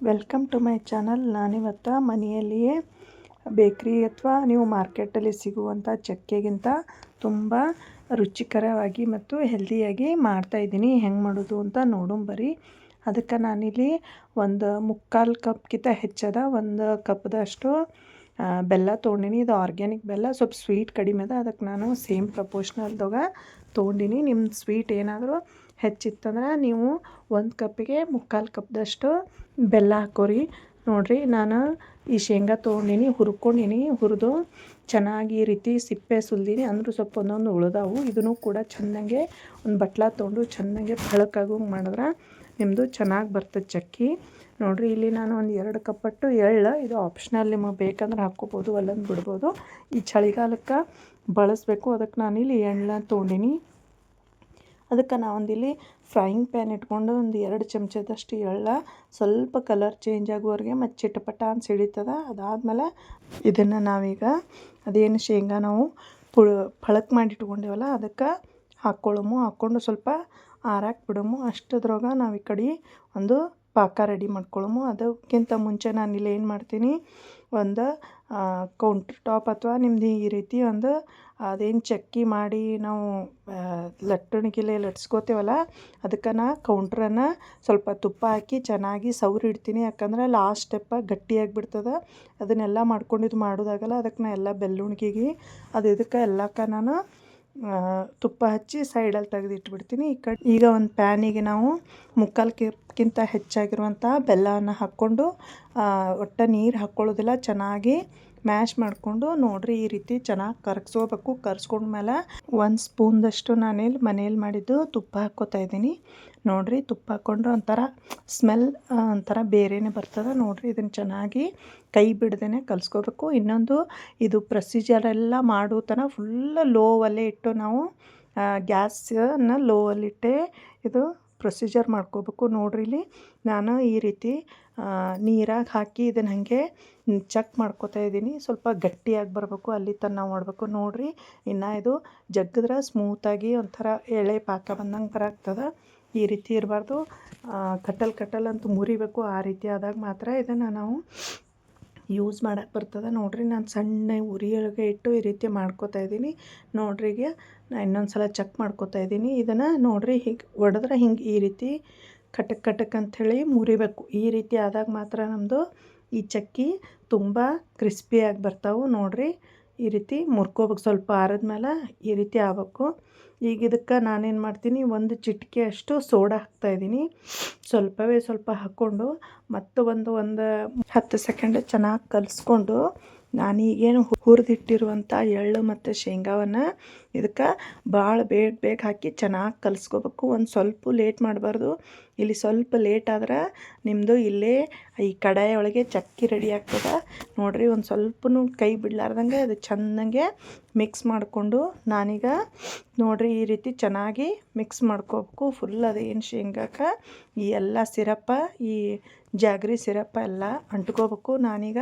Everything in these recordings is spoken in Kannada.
ವೆಲ್ಕಮ್ ಟು ಮೈ ಚಾನಲ್ ನಾನಿವತ್ತು ಮನೆಯಲ್ಲಿಯೇ ಬೇಕ್ರಿ ಅಥವಾ ನೀವು ಮಾರ್ಕೆಟಲ್ಲಿ ಸಿಗುವಂಥ ಚಕ್ಕೆಗಿಂತ ತುಂಬ ರುಚಿಕರವಾಗಿ ಮತ್ತು ಹೆಲ್ದಿಯಾಗಿ ಮಾಡ್ತಾಯಿದ್ದೀನಿ ಹೆಂಗೆ ಮಾಡೋದು ಅಂತ ನೋಡೋಣ ಬರ್ರಿ ಅದಕ್ಕೆ ನಾನಿಲ್ಲಿ ಒಂದು ಮುಕ್ಕಾಲು ಕಪ್ಗಿಂತ ಹೆಚ್ಚದ ಒಂದು ಕಪ್ದಷ್ಟು ಬೆಲ್ಲ ತೊಗೊಂಡಿನಿ. ಇದು ಆರ್ಗ್ಯಾನಿಕ್ ಬೆಲ್ಲ. ಸ್ವಲ್ಪ ಸ್ವೀಟ್ ಕಡಿಮೆ ಅದ. ಅದಕ್ಕೆ ನಾನು ಸೇಮ್ ಪ್ರಪೋರ್ಷ್ನಲ್ದಾಗ ತೊಗೊಂಡಿನಿ. ನಿಮ್ಮ ಸ್ವೀಟ್ ಏನಾದರೂ ಹೆಚ್ಚಿತ್ತಂದ್ರೆ ನೀವು ಒಂದು ಕಪ್ಪಿಗೆ ಮುಕ್ಕಾಲು ಕಪ್ದಷ್ಟು ಬೆಲ್ಲ ಹಾಕೋರಿ. ನೋಡಿರಿ, ನಾನು ಈ ಶೇಂಗಾ ತೊಗೊಂಡೀನಿ, ಹುರ್ಕೊಂಡೀನಿ, ಹುರಿದು ಚೆನ್ನಾಗಿ ಈ ರೀತಿ ಸಿಪ್ಪೆ ಸುಲ್ದೀನಿ, ಅಂದರೂ ಸ್ವಲ್ಪ ಒಂದೊಂದು ಉಳಿದಾವು. ಇದನ್ನು ಕೂಡ ಚೆನ್ನಾಗೆ ಒಂದು ಬಟ್ಲ ತೊಗೊಂಡು ಚೆನ್ನಾಗೆ ಬೆಳಕಾಗೋಂಗೆ ಮಾಡಿದ್ರೆ ನಿಮ್ಮದು ಚೆನ್ನಾಗಿ ಬರ್ತದೆ ಚಕ್ಕಿ. ನೋಡಿರಿ, ಇಲ್ಲಿ ನಾನು ಒಂದು ಎರಡು ಕಪ್ಪಟ್ಟು ಎಳ್ಳು, ಇದು ಆಪ್ಷನಲ್ ನಿಮಗೆ ಬೇಕಂದ್ರೆ ಹಾಕ್ಕೋಬೋದು ಅಲ್ಲೊಂದು ಬಿಡ್ಬೋದು. ಈ ಚಳಿಗಾಲಕ್ಕೆ ಬಳಸಬೇಕು. ಅದಕ್ಕೆ ನಾನಿಲ್ಲಿ ಎಳ್ಳ ತೊಗೊಂಡಿನಿ. ಅದಕ್ಕೆ ನಾವೊಂದಿಲ್ಲಿ ಫ್ರೈಯಿಂಗ್ ಪ್ಯಾನ್ ಇಟ್ಕೊಂಡು ಒಂದು ಎರಡು ಚಮಚದಷ್ಟು ಎಳ್ಳ, ಸ್ವಲ್ಪ ಕಲರ್ ಚೇಂಜ್ ಆಗುವವರೆಗೆ ಮತ್ತು ಚಿಟಪಟ ಅಂತ ಸಿಡಿತದ, ಅದಾದಮೇಲೆ ಇದನ್ನು ನಾವೀಗ ಅದೇನು ಶೇಂಗಾ ನಾವು ಪುಳ, ಫಳಕ್ ಮಾಡಿ ಇಟ್ಕೊಂಡೇವಲ್ಲ, ಅದಕ್ಕೆ ಹಾಕ್ಕೊಳ್ಳೋಮು ಹಾಕ್ಕೊಂಡು ಸ್ವಲ್ಪ ಆರಾಕ್ ಬಿಡೋಮು. ಅಷ್ಟದ್ರೊಳಗೆ ನಾವು ಈ ಕಡೆ ಒಂದು ಪಾಕ ರೆಡಿ ಮಾಡ್ಕೊಳ್ಳೋಮು ಅದಕ್ಕಿಂತ ಮುಂಚೆ ನಾನು ಇಲ್ಲಿ ಏನು ಮಾಡ್ತೀನಿ, ಒಂದು ಕೌಂಟ್ರ್ ಟಾಪ್ ಅಥವಾ ನಿಮ್ಮದು ಈ ರೀತಿ ಒಂದು, ಅದೇನು ಚಕ್ಕಿ ಮಾಡಿ ನಾವು ಲಟ್ಟಣಿಗೆಲೆ ಲಟ್ಸ್ಕೋತೇವಲ್ಲ, ಅದಕ್ಕೆ ನಾ ಕೌಂಟ್ರನ್ನು ಸ್ವಲ್ಪ ತುಪ್ಪ ಹಾಕಿ ಚೆನ್ನಾಗಿ ಸೌರಿ ಇಡ್ತೀನಿ. ಯಾಕಂದ್ರೆ ಲಾಸ್ಟ್ ಸ್ಟೆಪ್ಪ ಗಟ್ಟಿಯಾಗಿ ಬಿಡ್ತದೆ ಅದನ್ನೆಲ್ಲ ಮಾಡ್ಕೊಂಡು ಇದು ಮಾಡೋದಾಗಲ್ಲ ಅದಕ್ಕೆ ನಾ ಎಲ್ಲ ಬೆಲ್ಲುಣ್ಗಿಗೆ, ಅದು ಇದಕ್ಕೆ ಎಲ್ಲಕ್ಕೆ ನಾನು ತುಪ್ಪ ಹಚ್ಚಿ ಸೈಡಲ್ಲಿ ತೆಗೆದಿಟ್ಬಿಡ್ತೀನಿ. ಈ ಕಡೆ ಈಗ ಒಂದು ಪ್ಯಾನಿಗೆ ನಾವು ಮುಕ್ಕಾಲು ಕಪ್ಗಿಂತ ಹೆಚ್ಚಾಗಿರುವಂಥ ಬೆಲ್ಲವನ್ನು ಹಾಕ್ಕೊಂಡು ಒಟ್ಟು ನೀರು ಹಾಕ್ಕೊಳ್ಳೋದಿಲ್ಲ ಚೆನ್ನಾಗಿ ಮ್ಯಾಶ್ ಮಾಡಿಕೊಂಡು ನೋಡಿರಿ ಈ ರೀತಿ ಚೆನ್ನಾಗಿ ಕರಗಿಸ್ಕೋಬೇಕು. ಕರ್ಸ್ಕೊಂಡ್ಮೇಲೆ ಒಂದು ಸ್ಪೂನ್ದಷ್ಟು ನಾನಿಲ್ಲಿ ಮನೇಲಿ ಮಾಡಿದ್ದು ತುಪ್ಪ ಹಾಕ್ಕೋತಾ ಇದ್ದೀನಿ. ನೋಡಿರಿ ತುಪ್ಪ ಹಾಕ್ಕೊಂಡ್ರೆ ಒಂಥರ ಸ್ಮೆಲ್ ಒಂಥರ ಬೇರೆಯೇ ಬರ್ತದೆ. ನೋಡಿರಿ ಇದನ್ನು ಚೆನ್ನಾಗಿ ಕೈ ಬಿಡ್ದೇ ಕಲಿಸ್ಕೋಬೇಕು. ಇನ್ನೊಂದು ಇದು ಪ್ರೊಸೀಜರೆಲ್ಲ ಮಾಡೋ ತನಕ ಫುಲ್ ಲೋವಲ್ಲೇ ಇಟ್ಟು ನಾವು ಗ್ಯಾಸನ್ನು ಲೋವಲ್ಲಿಟ್ಟೆ ಇದು ಪ್ರೊಸೀಜರ್ ಮಾಡ್ಕೋಬೇಕು. ನೋಡ್ರಿ ಇಲ್ಲಿ ನಾನು ಈ ರೀತಿ ನೀರಾಗಿ ಹಾಕಿ ಇದನ್ನು ಹಾಗೆ ಚೆಕ್ ಮಾಡ್ಕೋತಾ ಇದ್ದೀನಿ. ಸ್ವಲ್ಪ ಗಟ್ಟಿಯಾಗಿ ಬರಬೇಕು, ಅಲ್ಲಿ ತನಕ ಮಾಡಬೇಕು. ನೋಡಿರಿ, ಇನ್ನು ಇದು ಜಗ್ಗಿದ್ರೆ ಸ್ಮೂತಾಗಿ ಒಂಥರ ಎಳೆ ಪಾಕ ಬಂದಂಗೆ ಬರಾಗ್ತದೆ ಈ ರೀತಿ ಇರಬಾರ್ದು. ಕಟ್ಟಲ್ ಕಟ್ಟಲ್ ಅಂತ ಮುರಿಬೇಕು. ಆ ರೀತಿ ಆದಾಗ ಮಾತ್ರ ಇದನ್ನು ನಾವು ಯೂಸ್ ಮಾಡಕ್ಕೆ ಬರ್ತದೆ. ನೋಡಿರಿ ನಾನು ಸಣ್ಣ ಉರಿಯೊಳಗೆ ಇಟ್ಟು ಈ ರೀತಿ ಮಾಡ್ಕೋತಾ ಇದ್ದೀನಿ. ನೋಡ್ರಿ ಈಗ ನಾನು ಇನ್ನೊಂದು ಸಲ ಚೆಕ್ ಮಾಡ್ಕೋತಾ ಇದ್ದೀನಿ. ಇದನ್ನು ನೋಡಿರಿ ಹೀಗೆ ಒಡೆದ್ರೆ ಹಿಂಗೆ ಈ ರೀತಿ ಕಟಕ್ ಕಟಕ್ ಅಂಥೇಳಿ ಮುರಿಬೇಕು. ಈ ರೀತಿ ಆದಾಗ ಮಾತ್ರ ನಮ್ಮದು ಈ ಚಕ್ಕಿ ತುಂಬ ಕ್ರಿಸ್ಪಿಯಾಗಿ ಬರ್ತಾವೆ. ನೋಡಿರಿ ಈ ರೀತಿ ಮುರ್ಕೋಬೇಕು. ಸ್ವಲ್ಪ ಆರದ್ಮೇಲೆ ಈ ರೀತಿ ಆಗಬೇಕು. ಈಗ ಇದಕ್ಕೆ ನಾನೇನು ಮಾಡ್ತೀನಿ, ಒಂದು ಚಿಟಿಕೆ ಅಷ್ಟು ಸೋಡಾ ಹಾಕ್ತಾಯಿದ್ದೀನಿ ಸ್ವಲ್ಪವೇ ಸ್ವಲ್ಪ ಹಾಕ್ಕೊಂಡು, ಮತ್ತು ಒಂದು ಒಂದು ಹತ್ತು ಸೆಕೆಂಡ್ ಚೆನ್ನಾಗಿ ಕಲಿಸ್ಕೊಂಡು ನಾನೀಗೇನು ಹುರಿದಿಟ್ಟಿರುವಂಥ ಎಳ್ಳು ಮತ್ತು ಶೇಂಗಾವನ್ನು ಇದಕ್ಕೆ ಭಾಳ ಬೇಗ ಬೇಗ ಹಾಕಿ ಚೆನ್ನಾಗಿ ಕಲಿಸ್ಕೋಬೇಕು. ಒಂದು ಸ್ವಲ್ಪ ಲೇಟ್ ಮಾಡಬಾರ್ದು. ಇಲ್ಲಿ ಸ್ವಲ್ಪ ಲೇಟ್ ಆದ್ರೆ ನಿಮ್ಮದು ಇಲ್ಲೇ ಈ ಕಡಾಯ ಒಳಗೆ ಚಕ್ಕಿ ರೆಡಿ ಆಗ್ತದೆ. ನೋಡಿರಿ ಒಂದು ಸ್ವಲ್ಪನೂ ಕೈ ಬಿಡಲಾರ್ದಂಗೆ ಅದು ಚೆಂದಂಗೆ ಮಿಕ್ಸ್ ಮಾಡಿಕೊಂಡು ನಾನೀಗ ನೋಡಿರಿ ಈ ರೀತಿ ಚೆನ್ನಾಗಿ ಮಿಕ್ಸ್ ಮಾಡ್ಕೋಬೇಕು. ಫುಲ್ ಅದೇನು ಶೇಂಗಾಕ್ಕೆ ಈ ಎಲ್ಲ ಸಿರಪ್ಪ ಈ ಜಾಗ್ರಿ ಸಿರಪ್ಪ ಎಲ್ಲ ಅಂಟ್ಕೋಬೇಕು. ನಾನೀಗ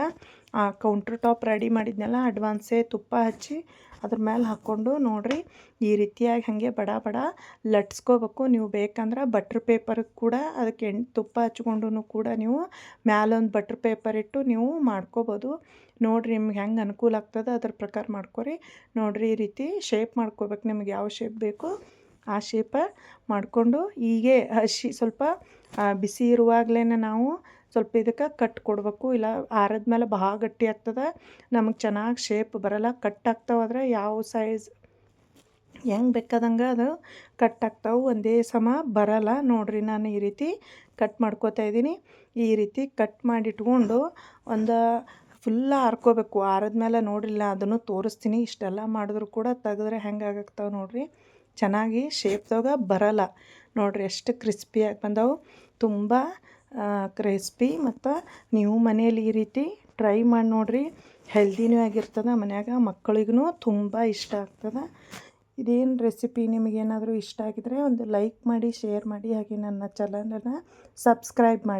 ಆ ಕೌಂಟ್ರ್ ಟಾಪ್ ರೆಡಿ ಮಾಡಿದ್ನಲ್ಲ ಅಡ್ವಾನ್ಸೇ ತುಪ್ಪ ಹಚ್ಚಿ ಅದ್ರ ಮೇಲೆ ಹಾಕ್ಕೊಂಡು ನೋಡಿರಿ ಈ ರೀತಿಯಾಗಿ ಹಾಗೆ ಬಡ ಬಡ ಲಟ್ಸ್ಕೋಬೇಕು. ನೀವು ಬೇಕಂದ್ರೆ ಬಟ್ರ್ ಪೇಪರ್ ಕೂಡ ಅದಕ್ಕೆ ಎಣ್ಣೆ ತುಪ್ಪ ಹಚ್ಕೊಂಡು ಕೂಡ ನೀವು ಮ್ಯಾಲೊಂದು ಬಟ್ರ್ ಪೇಪರ್ ಇಟ್ಟು ನೀವು ಮಾಡ್ಕೋಬೋದು. ನೋಡಿರಿ ನಿಮ್ಗೆ ಹೆಂಗೆ ಅನುಕೂಲ ಆಗ್ತದೆ ಅದ್ರ ಪ್ರಕಾರ ಮಾಡ್ಕೊರಿ. ನೋಡಿರಿ ಈ ರೀತಿ ಶೇಪ್ ಮಾಡ್ಕೋಬೇಕು ನಿಮ್ಗೆ ಯಾವ ಶೇಪ್ ಬೇಕು ಆ ಶೇಪ ಮಾಡಿಕೊಂಡು ಹೀಗೆ ಹಸಿ ಸ್ವಲ್ಪ ಬಿಸಿ ಇರುವಾಗಲೇ ನಾವು ಸ್ವಲ್ಪ ಇದಕ್ಕೆ ಕಟ್ ಕೊಡಬೇಕು. ಇಲ್ಲ ಆರಿದ್ಮೇಲೆ ಭಾಳ ಗಟ್ಟಿ ಆಗ್ತದೆ. ನಮಗೆ ಚೆನ್ನಾಗಿ ಶೇಪ್ ಬರಲ್ಲ. ಕಟ್ ಆಗ್ತಾವಾದ್ರೆ ಯಾವ ಸೈಜ್ ಹೆಂಗೆ ಬೇಕಾದಂಗೆ ಅದು ಕಟ್ ಆಗ್ತಾವೆ. ಒಂದೇ ಸಮ ಬರಲ್ಲ. ನೋಡಿರಿ ನಾನು ಈ ರೀತಿ ಕಟ್ ಮಾಡ್ಕೋತಾ ಇದ್ದೀನಿ. ಈ ರೀತಿ ಕಟ್ ಮಾಡಿಟ್ಕೊಂಡು ಒಂದು ಫುಲ್ಲ ಆರ್ಕೋಬೇಕು. ಆರಿದ್ಮೇಲೆ ನೋಡಿಲ್ಲ ಅದನ್ನು ತೋರಿಸ್ತೀನಿ. ಇಷ್ಟೆಲ್ಲ ಮಾಡಿದ್ರು ಕೂಡ ತೆಗೆದ್ರೆ ಹೆಂಗೆ ಆಗ್ತಾವೆ ನೋಡಿರಿ. ಚೆನ್ನಾಗಿ ಶೇಪ್ದಾಗ ಬರಲ್ಲ. ನೋಡಿರಿ, ಎಷ್ಟು ಕ್ರಿಸ್ಪಿಯಾಗಿ ಬಂದವು. ತುಂಬ ಕ್ರಿಸ್ಪಿ ಮತ್ತು ನೀವು ಮನೇಲಿ ಈ ರೀತಿ ಟ್ರೈ ಮಾಡಿ ನೋಡಿರಿ. ಹೆಲ್ದಿನೂ ಆಗಿರ್ತದೆ, ಮನ್ಯಾಗ ಮಕ್ಕಳಿಗೂ ತುಂಬ ಇಷ್ಟ ಆಗ್ತದೆ. ಇದೇನು ರೆಸಿಪಿ ನಿಮಗೇನಾದರೂ ಇಷ್ಟ ಆಗಿದ್ರೆ ಒಂದು ಲೈಕ್ ಮಾಡಿ ಶೇರ್ ಮಾಡಿ, ಹಾಗೆ ನನ್ನ ಚಾನಲನ್ನು ಸಬ್ಸ್ಕ್ರೈಬ್ ಮಾಡಿ.